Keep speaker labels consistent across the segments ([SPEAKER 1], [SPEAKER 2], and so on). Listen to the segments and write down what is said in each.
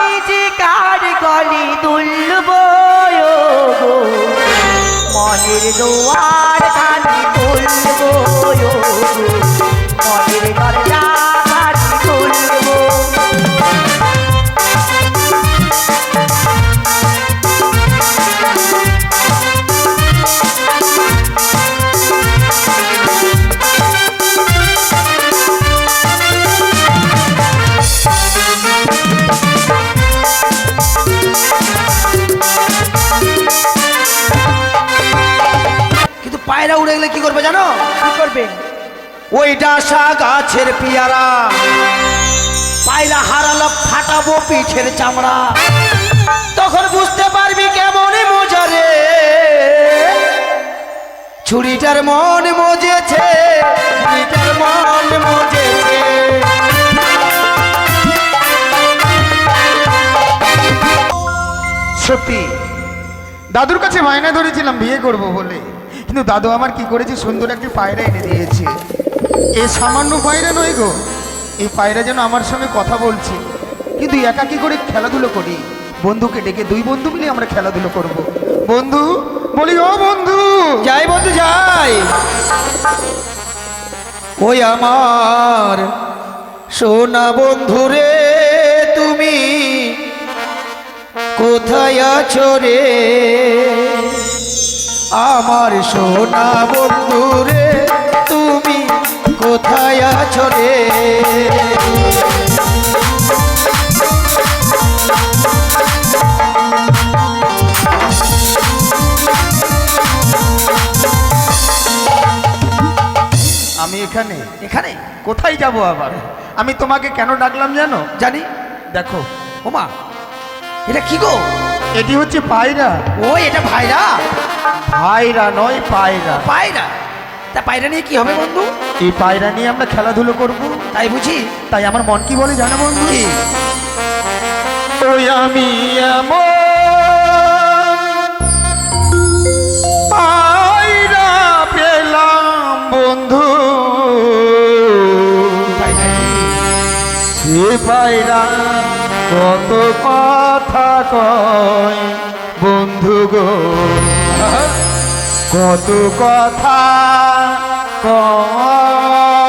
[SPEAKER 1] আমি যে কার গলি তুলব মনের দোয়ার খানি তুলব মনের
[SPEAKER 2] পায়রা উড়ে গেলে কি করবে জানো?
[SPEAKER 1] কি করবে?
[SPEAKER 2] ওইটা ডাসা গাছের পিয়ারা। পায়রা হারালো ফাটাবো পিঠের চামড়া। তখন বুঝতে পারবি কেমন মজা রে। ছুরিটার মন মজেছে ছুরিটার মন মজেছে।
[SPEAKER 3] সত্যি দাদুর কাছে মায়না ধরেছিলাম বিয়ে করব বলে। কিন্তু দাদু আমার কি করেছে? সুন্দর একটি পায়রা এনে দিয়েছে। এ সামান্য পায়রা নয় গো। এই পায়রা যেন আমার সঙ্গে কথা বলছে। কিন্তু একা কি করে খেলাধুলো করি? বন্ধুকে ডেকে দুই বন্ধু মিলে আমরা খেলাধুলো করব। বন্ধু, বলি, ও বন্ধু!
[SPEAKER 2] যাই বন্ধু, যাই। ওই আমার সোনা বন্ধু রে, তুমি কোথায় আছো রে? আমার সোনা বন্ধু রে তুমি কোথায় আছো রে?
[SPEAKER 3] আমি এখানে।
[SPEAKER 2] এখানে?
[SPEAKER 3] কোথায় যাব আবার? আমি তোমাকে কেন ডাকলাম জানো?
[SPEAKER 2] জানি।
[SPEAKER 3] দেখো।
[SPEAKER 2] ওমা এটা কি গো?
[SPEAKER 3] এটি হচ্ছে পায়রা।
[SPEAKER 2] ও এটা ভাইরা
[SPEAKER 3] পায়রা নয় পায়রা।
[SPEAKER 2] পায়রা? তা পায়রা নিয়ে কি হবে বন্ধু?
[SPEAKER 3] এই পায়রা নিয়ে আমরা খেলাধুলো করব।
[SPEAKER 2] তাই বুঝি?
[SPEAKER 3] তাই আমার মন কি বলে জানো বন্ধু? ওই আমি পায়রা পেলাম বন্ধু। সে পায়রা কত কথা কয় বন্ধু গো। কত কথা কয়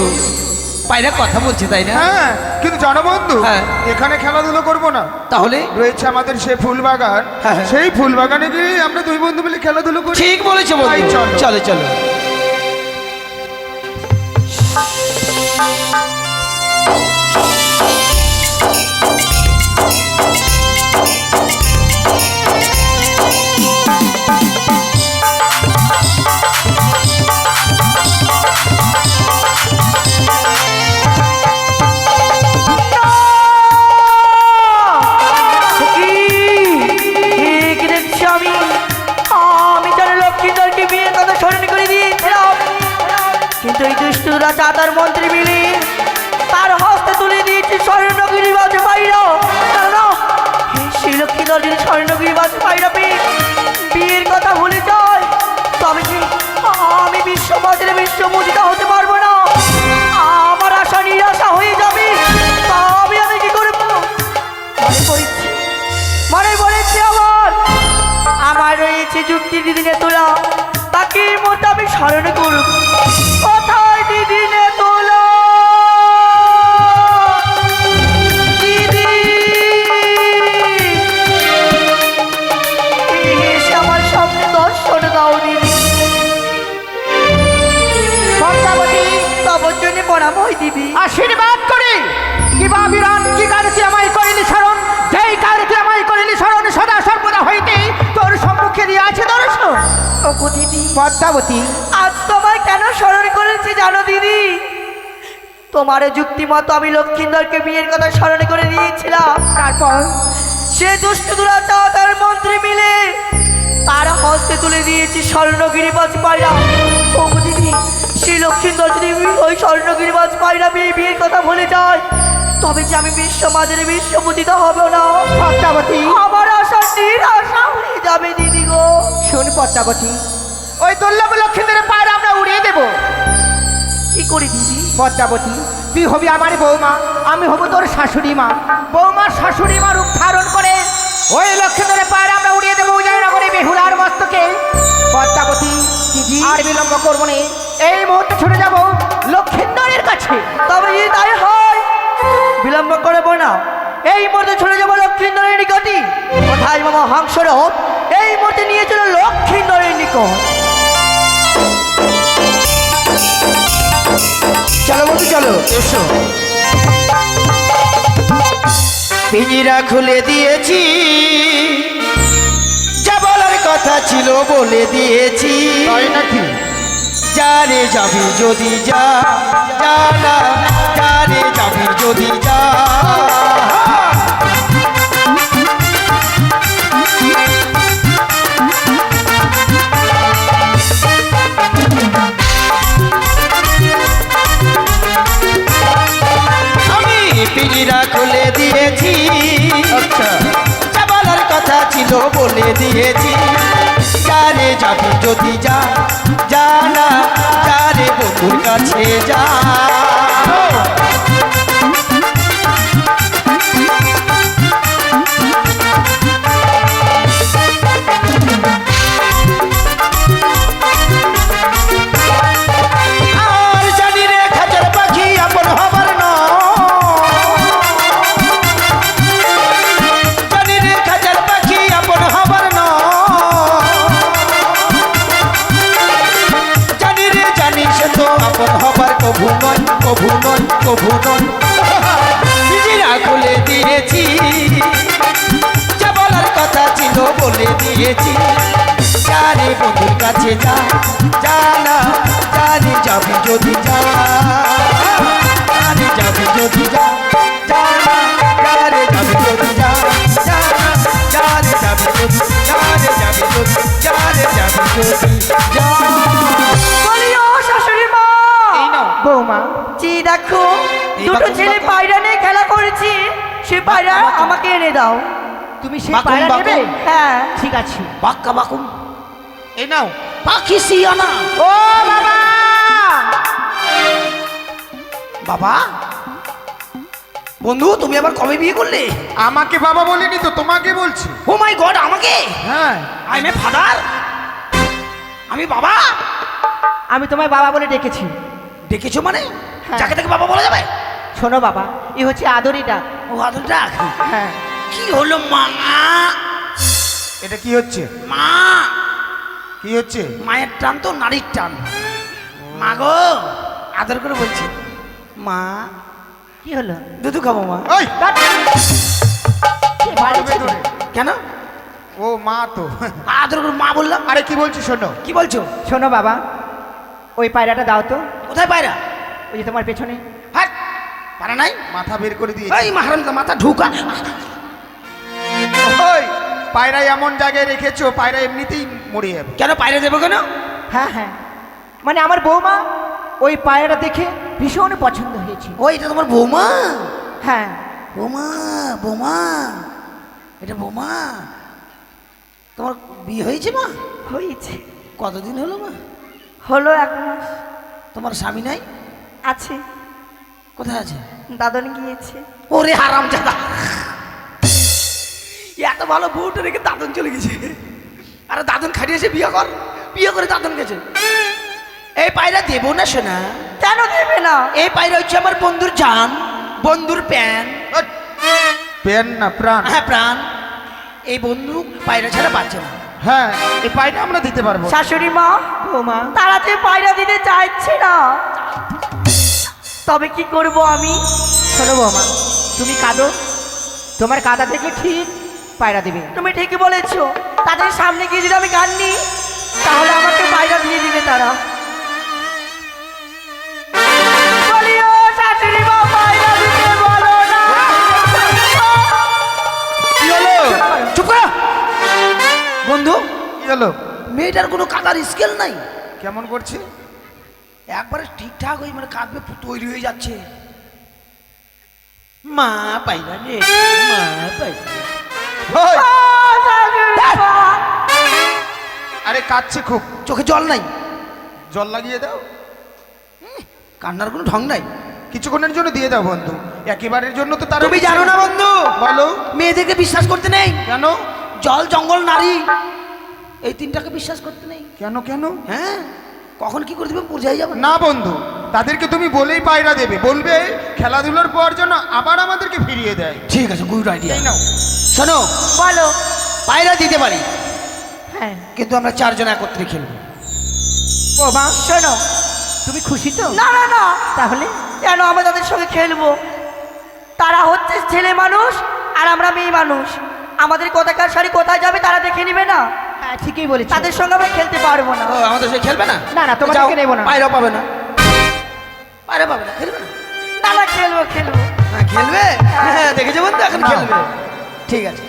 [SPEAKER 3] বন্ধু। পায়রা কথা
[SPEAKER 2] বলছে তাই না?
[SPEAKER 3] হ্যাঁ কিন্তু জানো বন্ধু
[SPEAKER 2] হ্যাঁ।
[SPEAKER 3] এখানে খেলাধুলো করব না।
[SPEAKER 2] তাহলে?
[SPEAKER 3] রয়েছে আমাদের সেই ফুলবাগান।
[SPEAKER 2] হ্যাঁ।
[SPEAKER 3] সেই ফুলবাগানে গিয়ে আমরা দুই বন্ধু মিলে খেলাধুলো করি।
[SPEAKER 2] ঠিক বলেছ বন্ধু।
[SPEAKER 3] চলো।
[SPEAKER 2] চলো চলো।
[SPEAKER 1] আমি বিশ্ববাজারে বিশ্বমোদিত হতে পারব না। আমার আশা নিরাশা হয়ে যাবে। তবে আমি কি করব? মনে মনে আমার। আমার রয়েছে যুক্তির দিদিনে তোলা। তাকে মতো আমি স্মরণ করব। প্রণাম হয় দিদি।
[SPEAKER 4] আশীর্বাদ করি। কিবা বিরাট কি কারতি আমায় করিলি স্মরণ? যেই কারতি আমায় করিলি স্মরণ সদা সর্বদা হইতে তোর সম্মুখে দিয়ে আছে দর্শন।
[SPEAKER 1] ওগো দিদি
[SPEAKER 4] পদ্মাবতী।
[SPEAKER 1] আজ তোমায় কেন স্মরণ করেছি জানো দিদি? তোমার যুক্তি মতো আমি লক্ষ্মীন্দরকে বিয়ের কথা স্মরণ করে দিয়েছিলাম।
[SPEAKER 4] তারপর?
[SPEAKER 1] সে দুষ্ট দুরাচার তার মন্ত্রী মিলে তার হস্তে তুলে দিয়েছি স্বর্ণগিরি বাজ পায়রা ও দিদি সেই লক্ষ্মীন্দর যদি ওই স্বর্ণগিরি বাজ পায়রা বিয়ে বিয়ের কথা বলে যায়। তবে যে আমি বিশ্ব মাঝারে বিশ্বপতিত হবে না
[SPEAKER 4] পদ্মাবতী
[SPEAKER 1] আমার আশা নিরাশা হয়ে যাবে দিদি গো।
[SPEAKER 4] শোন পদ্মাবতী ওই দুর্লভ লক্ষ্মীদের পায়ের আমরা উড়িয়ে দেব।
[SPEAKER 1] কি করি দিদি?
[SPEAKER 4] পদ্মাবতী তুই হবি আমার বৌমা আমি হব তোর শাশুড়ি মা। বৌমার শাশুড়ি মা রূপ ধারণ করে ওই লক্ষ্মীদের পায়ের আমরা উড়িয়ে দেবো উদয়নগরে বেহুলার মস্তকে। পদ্মাবতী আর বিলম্ব করব না। এই মুহূর্তে ছুটে যাব লক্ষ্মীন্দরের কাছে।
[SPEAKER 1] তবে যদি তাই হয়, বিলম্ব করব না। এই মুহূর্তে চলে যাব লক্ষ্মীন্দরের নিকটই কোথায় মামা হংসরথ? এই মুহূর্তে নিয়ে চলো লক্ষ্মীন্দরের নিকট।
[SPEAKER 2] চলো বন্ধু, চলো।
[SPEAKER 3] এসো।
[SPEAKER 2] পিঞ্জিরা খুলে দিয়েছি। যা বলার কথা ছিল বলে দিয়েছি।
[SPEAKER 3] তাই নাকি?
[SPEAKER 2] যারে যাবি যদি যা জানা যারে যাবি যদি যা। আমি খুলে দিয়েছি
[SPEAKER 3] আচ্ছা।
[SPEAKER 2] কথা ছিল বলে দিয়েছি। যাবি যদি যা জানা যারে বকুর কাছে যা। নয় নিজেরা খুলে দিয়েছি, যা বলার কথা ছিল বলে দিয়েছি। যারে বন্ধুর কাছে যা, জানা, জানি যাবি যদি যা।
[SPEAKER 1] দেখো দুটো ছেলে পায়রা নিয়ে খেলা করেছি। সে পায়রা আমাকে এনে দাও।
[SPEAKER 4] তুমি সেই
[SPEAKER 2] বাকুম,
[SPEAKER 4] পায়রা। নেবে?
[SPEAKER 1] হ্যাঁ।
[SPEAKER 4] ঠিক আছে।
[SPEAKER 2] বাক্কা বাকুম এই নাও। পাখি সিয়ানা
[SPEAKER 4] ও বাবা!
[SPEAKER 2] বাবা? বন্ধু তুমি আবার কবে বিয়ে করলে?
[SPEAKER 3] আমাকে বাবা বলেনি তো তোমাকে বলছি।
[SPEAKER 2] ও মাই গড আমাকে?
[SPEAKER 3] হ্যাঁ।
[SPEAKER 2] I am a father? আমি বাবা?
[SPEAKER 4] আমি তোমায় বাবা বলে ডেকেছি।
[SPEAKER 2] ডেকেছো মানে?
[SPEAKER 4] হ্যাঁ।
[SPEAKER 2] যাকে তাকে বাবা বলা যাবে?
[SPEAKER 4] শোনো বাবা এ হচ্ছে আদরিটা।
[SPEAKER 2] ও আদর ডাক
[SPEAKER 4] হ্যাঁ।
[SPEAKER 2] কি হলো মা?
[SPEAKER 3] এটা কি হচ্ছে?
[SPEAKER 2] মা!
[SPEAKER 3] কি হচ্ছে?
[SPEAKER 2] মায়ের টান তো নারীর টান। মা গো আদর করে বলছি। মা
[SPEAKER 4] কি হলো?
[SPEAKER 2] দুধু খাব মা।
[SPEAKER 3] ওই
[SPEAKER 4] ধ্যাৎ। কে
[SPEAKER 3] মারবে তোরে।
[SPEAKER 2] কেন?
[SPEAKER 3] ও মা তো।
[SPEAKER 2] আদর করে মা বললাম।
[SPEAKER 3] আরে কি বলছি শোনো।
[SPEAKER 2] কি বলছো?
[SPEAKER 4] শোনো বাবা ওই পায়রাটা দাও তো।
[SPEAKER 2] কোথায় পায়রা?
[SPEAKER 4] ওই যে তোমার পেছনে।
[SPEAKER 2] হাট পারা নাই?
[SPEAKER 3] মাথা বের করে দিয়ে
[SPEAKER 2] এই মাহারাম মাথা ঢুকা।
[SPEAKER 3] ওই পায়রা এমন জায়গায় রেখেছো পায়রা এমনিতেই মরে যাবে।
[SPEAKER 2] কেন পায়রা দেবো কেন?
[SPEAKER 4] হ্যাঁ হ্যাঁ। মানে আমার বৌমা ওই পায়রাটা দেখে ভীষণ পছন্দ হয়েছে।
[SPEAKER 2] ও এটা তোমার বৌমা?
[SPEAKER 4] হ্যাঁ।
[SPEAKER 2] বৌমা বৌমা এটা বৌমা। তোমার বিয়ে হয়েছে মা?
[SPEAKER 1] হয়েছে।
[SPEAKER 2] কতদিন হলো মা?
[SPEAKER 1] হলো এক মাস।
[SPEAKER 2] তোমার স্বামী নাই?
[SPEAKER 1] আছে।
[SPEAKER 2] কোথায় আছে?
[SPEAKER 1] দাদন গিয়েছে।
[SPEAKER 2] ওরে হারাম জাদা এত ভালো বউটা রেখে দাদন চলে গেছে। আরে দাদন খাটিয়েছে বিয়ে কর। বিয়ে করে দাদন গেছে। এই পায়রা দেবো না শোনা
[SPEAKER 1] কেন দেবে না?
[SPEAKER 2] এই পায়রা হচ্ছে আমার বন্ধুর জান বন্ধুর প্যান।
[SPEAKER 3] পেন না প্রাণ।
[SPEAKER 2] হ্যাঁ প্রাণ। এই বন্ধু পায়রা ছাড়া বাঁচে না।
[SPEAKER 3] হ্যাঁ এই পায়রা আমরা দিতে পারব।
[SPEAKER 1] শাশুড়ি মা
[SPEAKER 4] বৌমা
[SPEAKER 1] তারা যে পায়রা দিতে চাইছে না তবে কি করব আমি?
[SPEAKER 4] শোনো বৌমা তুমি কাঁদো। তোমার কাদা দেখলে ঠিক পায়রা দেবে।
[SPEAKER 1] তুমি ঠিকই বলেছ তাদের সামনে গিয়ে যদি আমি কান্নি তাহলে আমাকে পায়রা দিয়ে দিবে তারা। বলিও শাশুড়ি মা পায়রা দিতে বলো না।
[SPEAKER 3] কি হলো?
[SPEAKER 2] চুপ কর। বন্ধু
[SPEAKER 3] কি হলো?
[SPEAKER 2] মেয়েটার কোনো কাদার স্কেল নাই।
[SPEAKER 3] কেমন করছে?
[SPEAKER 2] একবারে ঠিকঠাক ওই মানে কাঁদবে তৈরি হয়ে যাচ্ছে। মা পাইলা রে মা
[SPEAKER 1] মা।
[SPEAKER 3] আরে কাঁদছে খুব।
[SPEAKER 2] চোখে জল নাই।
[SPEAKER 3] জল লাগিয়ে দাও।
[SPEAKER 2] কান্নার কোনো ঢং নাই।
[SPEAKER 3] কিছুক্ষণের জন্য দিয়ে দাও বন্ধু। একেবারের জন্য তো তার
[SPEAKER 2] তুমি জানো না বন্ধু।
[SPEAKER 3] বলো।
[SPEAKER 2] মেয়েদেরকে বিশ্বাস করতে নেই।
[SPEAKER 3] কেন?
[SPEAKER 2] জল জঙ্গল নারী। এই তিনটাকে বিশ্বাস করতে নেই।
[SPEAKER 3] কেন কেন?
[SPEAKER 2] হ্যাঁ? কখন কি করে দেবে বোঝাই যাবে না।
[SPEAKER 3] বন্ধু তাদেরকে তুমি বলেই পায়রা দেবে। বলবে খেলাধুলার পর যেন আবার আমাদেরকে ফিরিয়ে দেয়।
[SPEAKER 2] ঠিক আছে গুড আইডিয়া
[SPEAKER 3] এই নাও।
[SPEAKER 2] শোনো
[SPEAKER 1] বলো।
[SPEAKER 2] পায়রা দিতে পারি।
[SPEAKER 4] হ্যাঁ।
[SPEAKER 2] কিন্তু আমরা চারজন একত্রে খেলব।
[SPEAKER 4] বৌমা
[SPEAKER 1] শোনো
[SPEAKER 4] তুমি খুশি তো?
[SPEAKER 1] না না না।
[SPEAKER 4] তাহলে?
[SPEAKER 1] কেন আমরা তাদের সঙ্গে খেলব? তারা হচ্ছে ছেলে মানুষ আর আমরা মেয়ে মানুষ। আমাদের কোথাকার শাড়ি কোথায় যাবে তারা দেখে নিবে না।
[SPEAKER 4] হ্যাঁ ঠিকই বলেছি।
[SPEAKER 1] তাদের সঙ্গে আমরা খেলতে পারব না।
[SPEAKER 2] ও আমাদের সে খেলবে না?
[SPEAKER 4] না, না, তোমাদেরকে নেব না।
[SPEAKER 2] পায়রা পাবে না। পায়রা পাবে না খেলবে না।
[SPEAKER 1] না না খেলব খেলব।
[SPEAKER 2] হ্যাঁ খেলবে? হ্যাঁ দেখেছ বন্ধু এখন খেলবে। ঠিক আছে।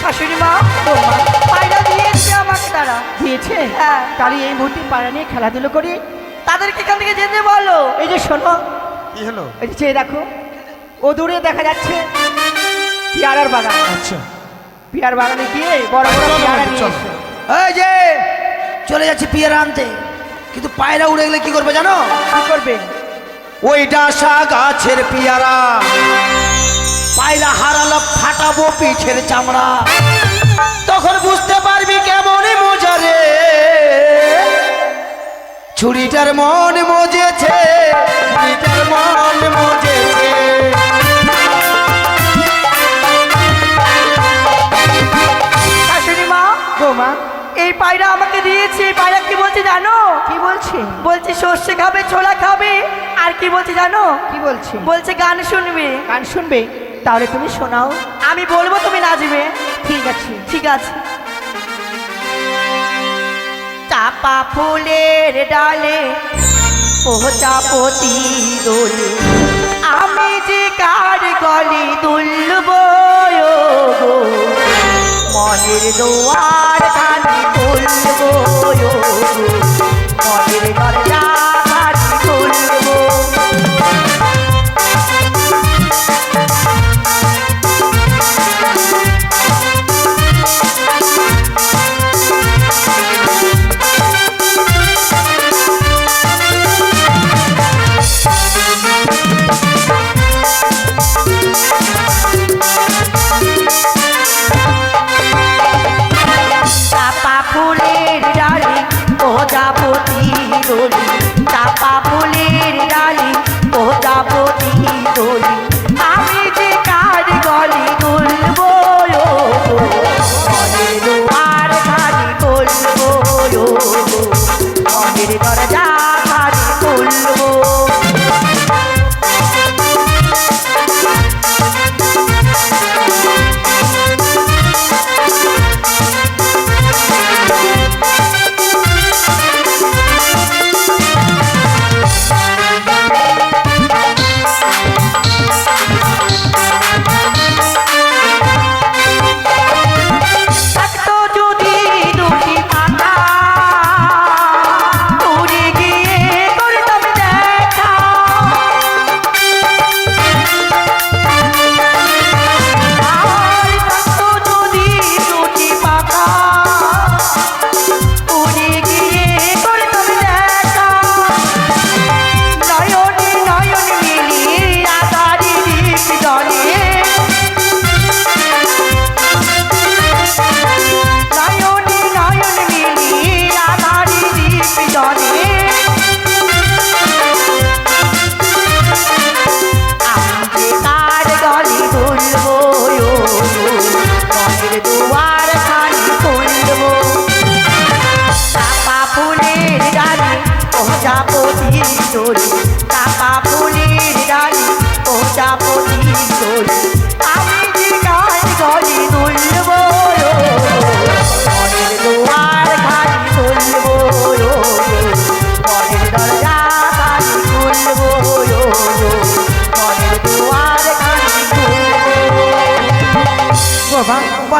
[SPEAKER 1] শাশুড়ি মা পায়রা দিয়েছে আমাকে তারা।
[SPEAKER 4] দিয়েছে?
[SPEAKER 1] হ্যাঁ।
[SPEAKER 4] তাহলে এই মুহূর্তে পায়রা নিয়ে খেলাধুলো করি?
[SPEAKER 1] তাদেরকে এখান থেকে যেতে বলো।
[SPEAKER 4] এই যে শোনো।
[SPEAKER 3] কি হলো?
[SPEAKER 4] এই যে চেয়ে দেখো ও দূরে দেখা যাচ্ছে। পেয়ারার বাগান।
[SPEAKER 3] আচ্ছা।
[SPEAKER 4] পেয়ার বাগানে গিয়ে বড় বড় পেয়ারা নিয়ে এসো।
[SPEAKER 2] এই যে চলে যাচ্ছে পিয়ারা আনতে। কিন্তু পায়রা উড়ে গেলে কি করবে জানো?
[SPEAKER 4] কি করবে?
[SPEAKER 2] ওই ডাসা গাছের পিয়ারা। পায়রা হারালো ফাটাবো পিঠের চামড়া। তখন বুঝতে পারবি কেমন মজা রে। ছুরিটার মন মজেছে ছুরিটার মন মজেছে।
[SPEAKER 1] পায়রা আমাকে দিয়েছে। পায়রা কি বলছে জানো?
[SPEAKER 4] কি বলছে?
[SPEAKER 1] বলছে সর্ষে খাবে ছোলা খাবে। আর কি বলছে জানো?
[SPEAKER 4] কি বলছে?
[SPEAKER 1] বলছে গান শুনবে।
[SPEAKER 4] গান শুনবে? তাহলে তুমি শোনাও।
[SPEAKER 1] আমি বলব তুমি নাচবে।
[SPEAKER 4] ঠিক আছে।
[SPEAKER 1] ঠিক আছে। চাপা ফুলের ডালে প্রজাপতি দোলে আমি যে কার গলি তুলব গো মনের খানি তুলব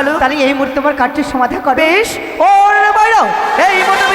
[SPEAKER 1] বলো
[SPEAKER 4] তাহলে এই মুহূর্তে তোমার কাজটির সমাধান করবে
[SPEAKER 1] বেশ ও বাইরাও এই মুহূর্তে